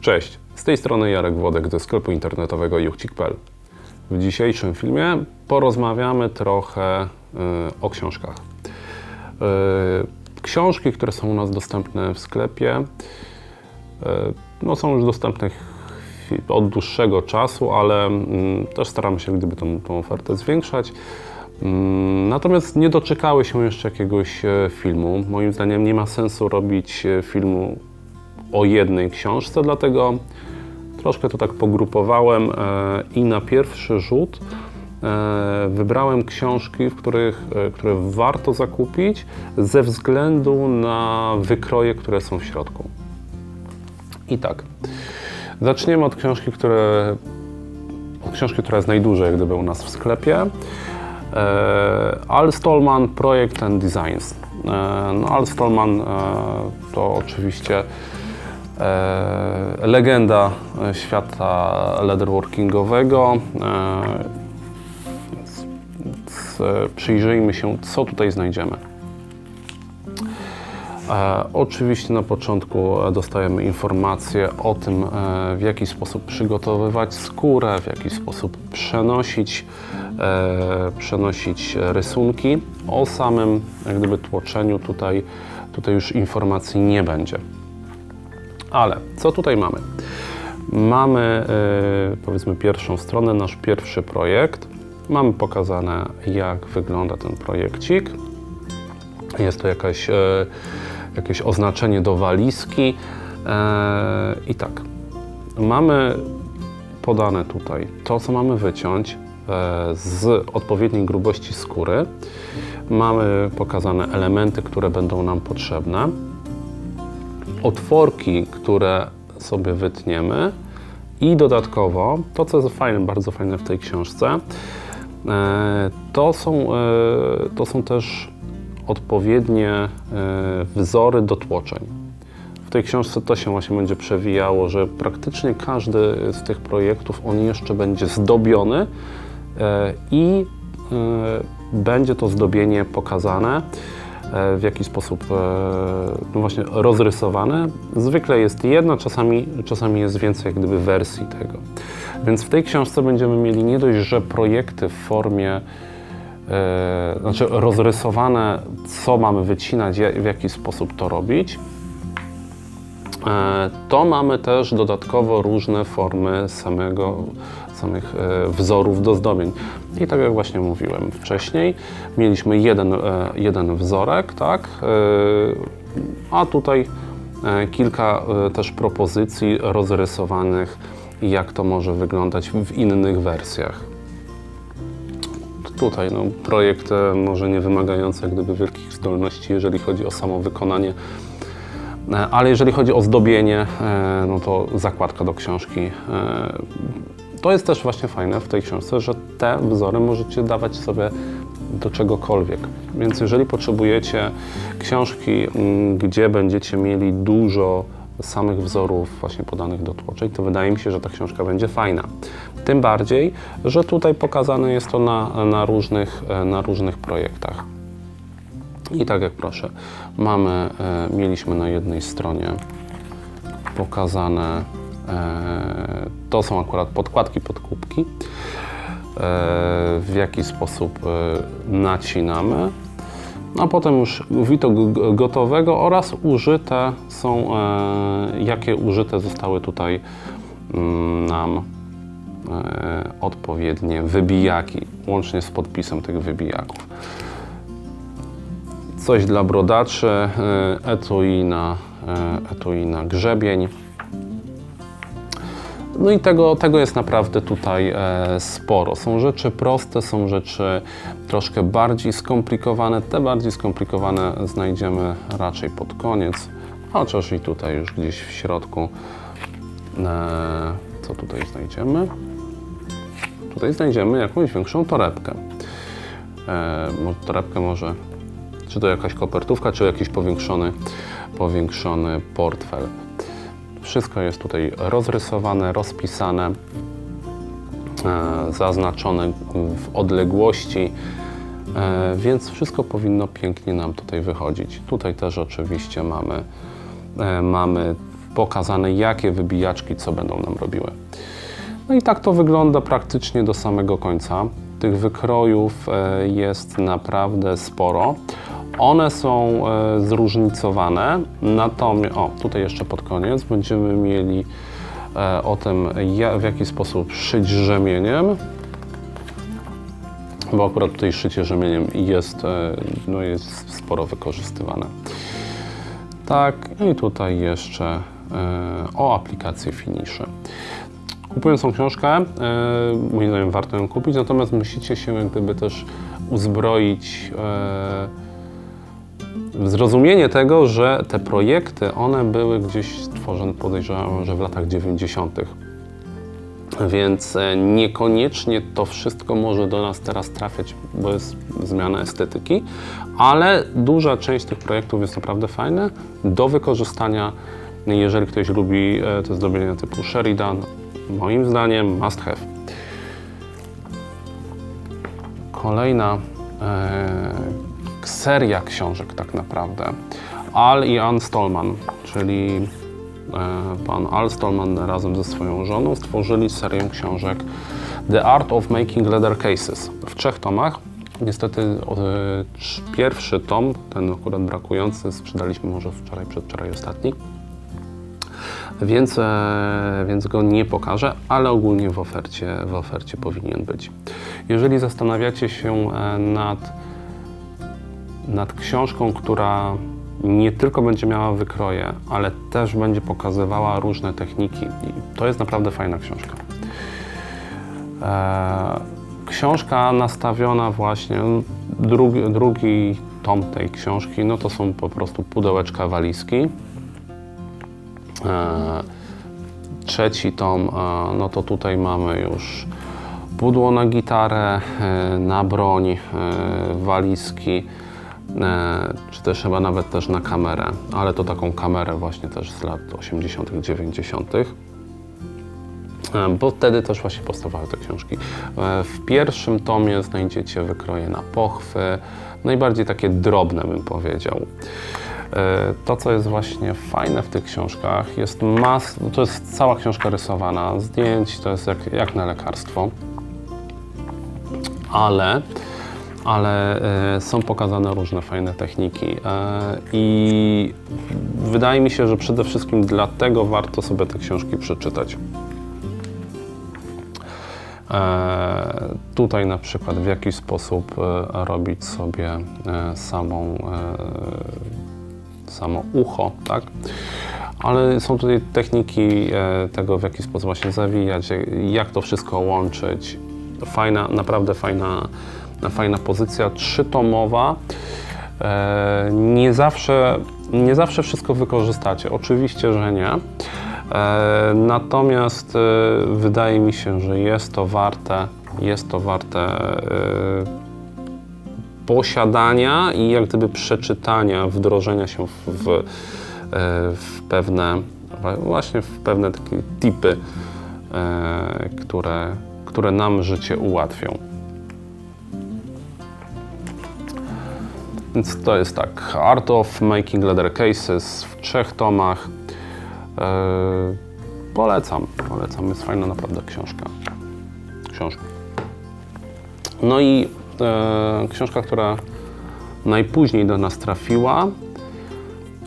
Cześć, z tej strony Jarek Włodek ze sklepu internetowego juchcik.pl. W dzisiejszym filmie porozmawiamy trochę y, o książkach. Y, książki, które są u nas dostępne w sklepie, y, no, są już dostępne od dłuższego czasu, ale mm, też staramy się gdyby tą, tą ofertę zwiększać. Mm, Natomiast nie doczekały się jeszcze jakiegoś e, filmu. Moim zdaniem nie ma sensu robić e, filmu o jednej książce, dlatego troszkę to tak pogrupowałem e, i na pierwszy rzut e, wybrałem książki, w których, e, które warto zakupić ze względu na wykroje, które są w środku. I tak, zaczniemy od książki, które, od książki, która jest najdłużej gdyby u nas w sklepie. Al Stallman Project and Designs. No, Al Stallman to oczywiście legenda e, świata leatherworkingowego. E, e, przyjrzyjmy się, co tutaj znajdziemy. E, oczywiście na początku e, dostajemy informacje o tym, e, w jaki sposób przygotowywać skórę, w jaki sposób przenosić, e, przenosić rysunki. O samym jak gdyby tłoczeniu tutaj, tutaj już informacji nie będzie. Ale co tutaj mamy? Mamy e, powiedzmy pierwszą stronę, nasz pierwszy projekt. Mamy pokazane jak wygląda ten projekcik. Jest to jakaś, e, jakieś oznaczenie do walizki. E, I tak, mamy podane tutaj to, co mamy wyciąć e, z odpowiedniej grubości skóry. Mamy pokazane elementy, które będą nam potrzebne. Otworki, które sobie wytniemy. I dodatkowo, to co jest fajne, bardzo fajne w tej książce, e, to są, e, to są też odpowiednie e, wzory do tłoczeń. W tej książce to się właśnie będzie przewijało, że praktycznie każdy z tych projektów on jeszcze będzie zdobiony i będzie to zdobienie pokazane, w jaki sposób e, no właśnie rozrysowane. Zwykle jest jedna, czasami, czasami jest więcej jak gdyby wersji tego. Więc w tej książce będziemy mieli nie dość, że projekty w formie e, znaczy rozrysowane, co mamy wycinać, w jaki sposób to robić. E, To mamy też dodatkowo różne formy samego, samych e, wzorów do zdobień. I tak jak właśnie mówiłem wcześniej, mieliśmy jeden, e, jeden wzorek, tak? A tutaj kilka też propozycji rozrysowanych, jak to może wyglądać w innych wersjach. Tutaj no, projekt może nie wymagający gdyby wielkich zdolności, jeżeli chodzi o samo wykonanie Ale jeżeli chodzi o zdobienie, e, no to zakładka do książki. e, To jest też właśnie fajne w tej książce, że te wzory możecie dawać sobie do czegokolwiek. Więc jeżeli potrzebujecie książki, gdzie będziecie mieli dużo samych wzorów właśnie podanych do tłoczeń, to wydaje mi się, że ta książka będzie fajna. Tym bardziej, że tutaj pokazane jest to na, na, różnych, e, na różnych projektach. I tak jak proszę, mamy, e, mieliśmy na jednej stronie pokazane, e, to są akurat podkładki pod kubki, e, w jaki sposób nacinamy, a potem już wito g- gotowego oraz użyte są, jakie użyte zostały tutaj mm, nam odpowiednie wybijaki, łącznie z podpisem tych wybijaków coś dla brodaczy, e, etui na, e, etui na grzebień. No i tego, tego jest naprawdę tutaj e, sporo. Są rzeczy proste, są rzeczy troszkę bardziej skomplikowane. Te bardziej skomplikowane znajdziemy raczej pod koniec, chociaż i tutaj już gdzieś w środku. E, co tutaj znajdziemy? Tutaj znajdziemy jakąś większą torebkę. E, torebkę może czy to jakaś kopertówka, czy jakiś powiększony, powiększony portfel. Wszystko jest tutaj rozrysowane, rozpisane, e, zaznaczone w odległości, e, więc wszystko powinno pięknie nam tutaj wychodzić. Tutaj też oczywiście mamy, e, mamy pokazane, jakie wybijaczki co będą nam robiły. No i tak to wygląda praktycznie do samego końca. Tych wykrojów e, jest naprawdę sporo. One są e, zróżnicowane, natomiast, o tutaj jeszcze pod koniec będziemy mieli e, o tym, w jaki sposób szyć rzemieniem, bo akurat tutaj szycie rzemieniem jest, no jest sporo wykorzystywane. Tak, i tutaj jeszcze o aplikacji Finiszy. Kupując tą książkę, e, moim zdaniem warto ją kupić, natomiast musicie się jak gdyby też uzbroić e, w zrozumienie tego, że te projekty, one były gdzieś stworzone, podejrzewam, że w latach 90. Więc e, niekoniecznie to wszystko może do nas teraz trafiać, bo jest zmiana estetyki, ale duża część tych projektów jest naprawdę fajne do wykorzystania, jeżeli ktoś lubi e, te zdobienia typu Sheridan, moim zdaniem must have. Kolejna e, seria książek tak naprawdę. Al i Ann Stolman, czyli e, pan Al Stolman razem ze swoją żoną stworzyli serię książek The Art of Making Leather Cases w trzech tomach. Niestety e, pierwszy tom, ten akurat brakujący, sprzedaliśmy może wczoraj, przedwczoraj ostatni. Więc, e, więc go nie pokażę, ale ogólnie w ofercie, w ofercie powinien być. Jeżeli zastanawiacie się e, nad, nad książką, która nie tylko będzie miała wykroje, ale też będzie pokazywała różne techniki, to jest naprawdę fajna książka. E, książka nastawiona właśnie, drugi, drugi tom tej książki, no to są po prostu pudełeczka walizki. E, Trzeci tom, e, no to tutaj mamy już pudło na gitarę, e, na broń, walizki, czy też chyba nawet też na kamerę, ale to taką kamerę właśnie też z lat 80., 90. E, Bo wtedy też właśnie powstawały te książki. W pierwszym tomie znajdziecie wykroje na pochwy, najbardziej takie drobne bym powiedział. E, To, co jest właśnie fajne w tych książkach, jest mas, to jest cała książka rysowana, zdjęć, to jest jak, jak na lekarstwo, ale, ale e, są pokazane różne fajne techniki e, i wydaje mi się, że przede wszystkim dlatego warto sobie te książki przeczytać. Tutaj na przykład w jaki sposób robić sobie samą, samo ucho, tak? Ale są tutaj techniki e, tego, w jaki sposób właśnie zawijać, jak- to wszystko łączyć. Fajna, naprawdę fajna, fajna pozycja, trzytomowa. E, Nie zawsze, nie zawsze wszystko wykorzystacie, oczywiście, że nie. E, Natomiast wydaje mi się, że jest to warte, jest to warte posiadania i jak gdyby przeczytania, wdrożenia się w, w, e, w pewne, właśnie w pewne takie tipy, e, które, które nam życie ułatwią. Więc to jest tak, Art of Making Leather Cases w trzech tomach. E, polecam, polecam, jest fajna naprawdę książka. Książka. No i e, książka, która najpóźniej do nas trafiła.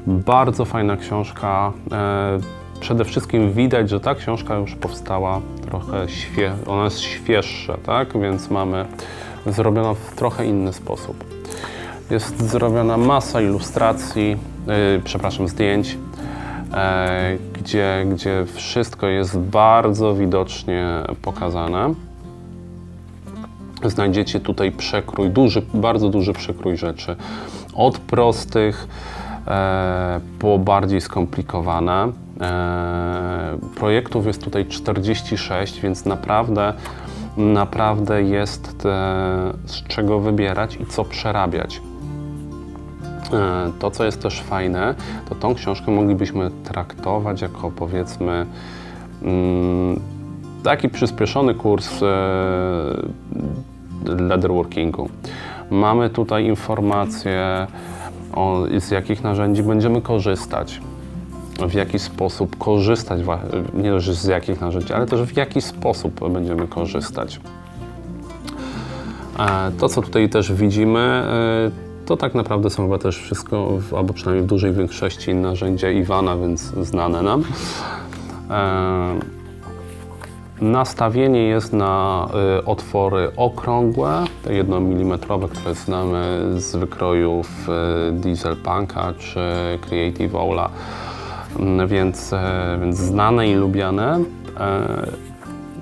Bardzo fajna książka. E, przede wszystkim widać, że ta książka już powstała trochę świe, ona jest świeższa, tak? Więc mamy zrobiona w trochę inny sposób. Jest zrobiona masa ilustracji, yy, przepraszam, zdjęć, e, gdzie, gdzie wszystko jest bardzo widocznie pokazane. Znajdziecie tutaj przekrój, duży, bardzo duży przekrój rzeczy. Od prostych e, po bardziej skomplikowane. E, projektów jest tutaj 46, więc naprawdę, naprawdę jest e, z czego wybierać i co przerabiać. E, To, co jest też fajne, to tą książkę moglibyśmy traktować jako powiedzmy mm, taki przyspieszony kurs e, leatherworkingu. Mamy tutaj informacje, o, z jakich narzędzi będziemy korzystać. w jaki sposób korzystać, nie dość z jakich narzędzi, ale też w jaki sposób będziemy korzystać. E, To, co tutaj też widzimy, e, to tak naprawdę są chyba też wszystko, albo przynajmniej w dużej większości narzędzia Iwana, więc znane nam. Nastawienie jest na y, otwory okrągłe, te 1 mm, które znamy z wykrojów y, Diesel Punka czy Creative Ola, Mm, więc, e, więc znane i lubiane. E,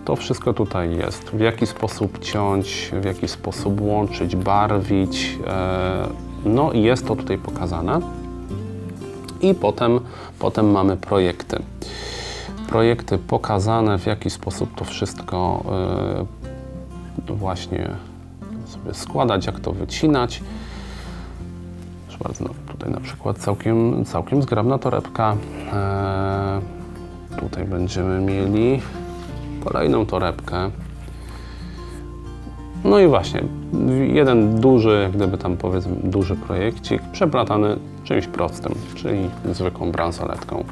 To wszystko tutaj jest. W jaki sposób ciąć, w jaki sposób łączyć, barwić. e, No i jest to tutaj pokazane. I potem, potem mamy projekty projekty pokazane, w jaki sposób to wszystko y, właśnie sobie składać, jak to wycinać. Proszę bardzo, no, tutaj na przykład całkiem, całkiem zgrabna torebka. E, tutaj będziemy mieli kolejną torebkę. No i właśnie, jeden duży, gdyby tam powiedzmy, duży projekcik, przeplatany czymś prostym, czyli zwykłą bransoletką.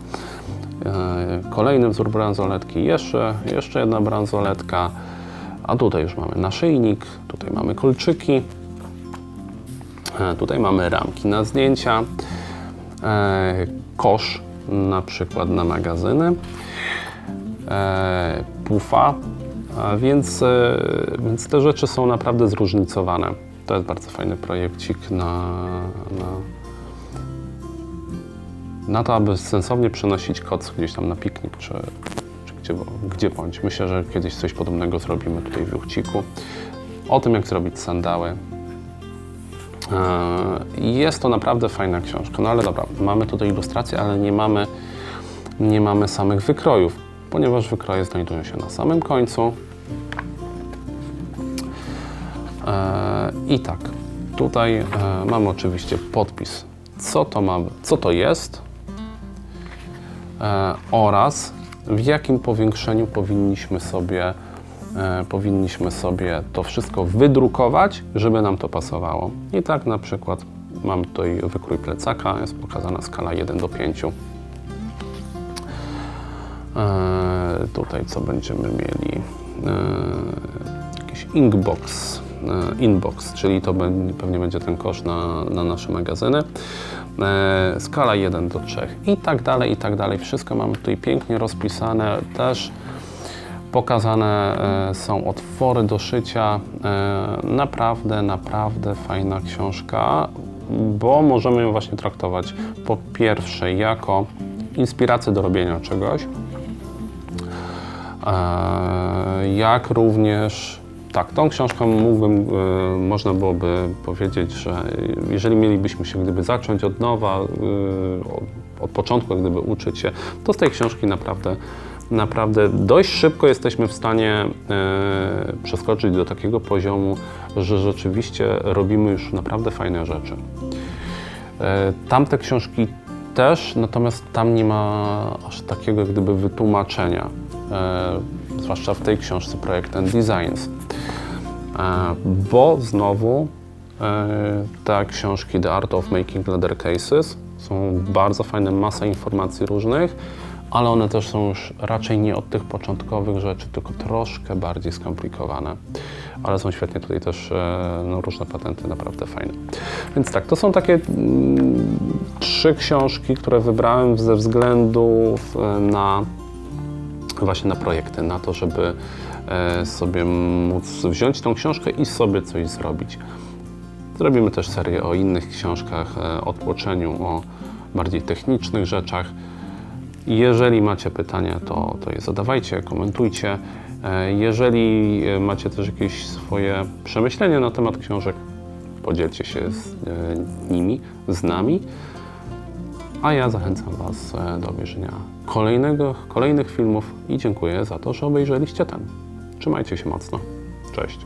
E, Kolejny wzór bransoletki, jeszcze, jeszcze jedna bransoletka, a tutaj już mamy naszyjnik, tutaj mamy kolczyki, e, tutaj mamy ramki na zdjęcia, e, kosz na przykład na magazyny, pufa, więc, więc te rzeczy są naprawdę zróżnicowane. To jest bardzo fajny projekcik na, na, na to, aby sensownie przenosić koc gdzieś tam na piknik, czy, czy gdzie, gdzie bądź. Myślę, że kiedyś coś podobnego zrobimy tutaj w Juchciku. O tym, jak zrobić sandały. Eee, Jest to naprawdę fajna książka. No ale dobra, mamy tutaj ilustracje, ale nie mamy, nie mamy samych wykrojów, ponieważ wykroje znajdują się na samym końcu. Eee, I tak, tutaj e, mamy oczywiście podpis, co to, ma, co to jest e, oraz w jakim powiększeniu powinniśmy sobie, e, powinniśmy sobie to wszystko wydrukować, żeby nam to pasowało. I tak na przykład mam tutaj wykrój plecaka, jest pokazana skala 1 do 5. E, tutaj co będziemy mieli? E, jakiś inkbox, e, inbox, czyli to pewnie będzie ten kosz na, na nasze magazyny. E, skala 1 do 3 i tak dalej, i tak dalej. Wszystko mamy tutaj pięknie rozpisane. Też pokazane e, są otwory do szycia. E, naprawdę, naprawdę fajna książka, bo możemy ją właśnie traktować po pierwsze jako inspirację do robienia czegoś, jak również tak, tą książką mógłbym, e, można byłoby powiedzieć, że jeżeli mielibyśmy się gdyby zacząć od nowa, e, od, początku gdyby uczyć się, to z tej książki naprawdę naprawdę dość szybko jesteśmy w stanie e, przeskoczyć do takiego poziomu, że rzeczywiście robimy już naprawdę fajne rzeczy. Tamte książki też, natomiast tam nie ma aż takiego gdyby wytłumaczenia, zwłaszcza w tej książce Projekt and Designs, bo znowu e, te książki The Art of Making Leather Cases są bardzo fajne, masa informacji różnych, ale one też są już raczej nie od tych początkowych rzeczy, tylko troszkę bardziej skomplikowane. Ale są świetnie tutaj też e, no, różne patenty, naprawdę fajne. Więc tak, to są takie mm, trzy książki, które wybrałem ze względu na właśnie na projekty, na to, żeby e, sobie móc wziąć tą książkę i sobie coś zrobić. Zrobimy też serię o innych książkach, e, o tłoczeniu, o bardziej technicznych rzeczach. Jeżeli macie pytania, to, to je zadawajcie, komentujcie. E, Jeżeli e, macie też jakieś swoje przemyślenia na temat książek, podzielcie się z e, nimi, z nami. A ja zachęcam Was e, do obejrzenia kolejnego, kolejnych filmów i dziękuję za to, że obejrzeliście ten. Trzymajcie się mocno. Cześć.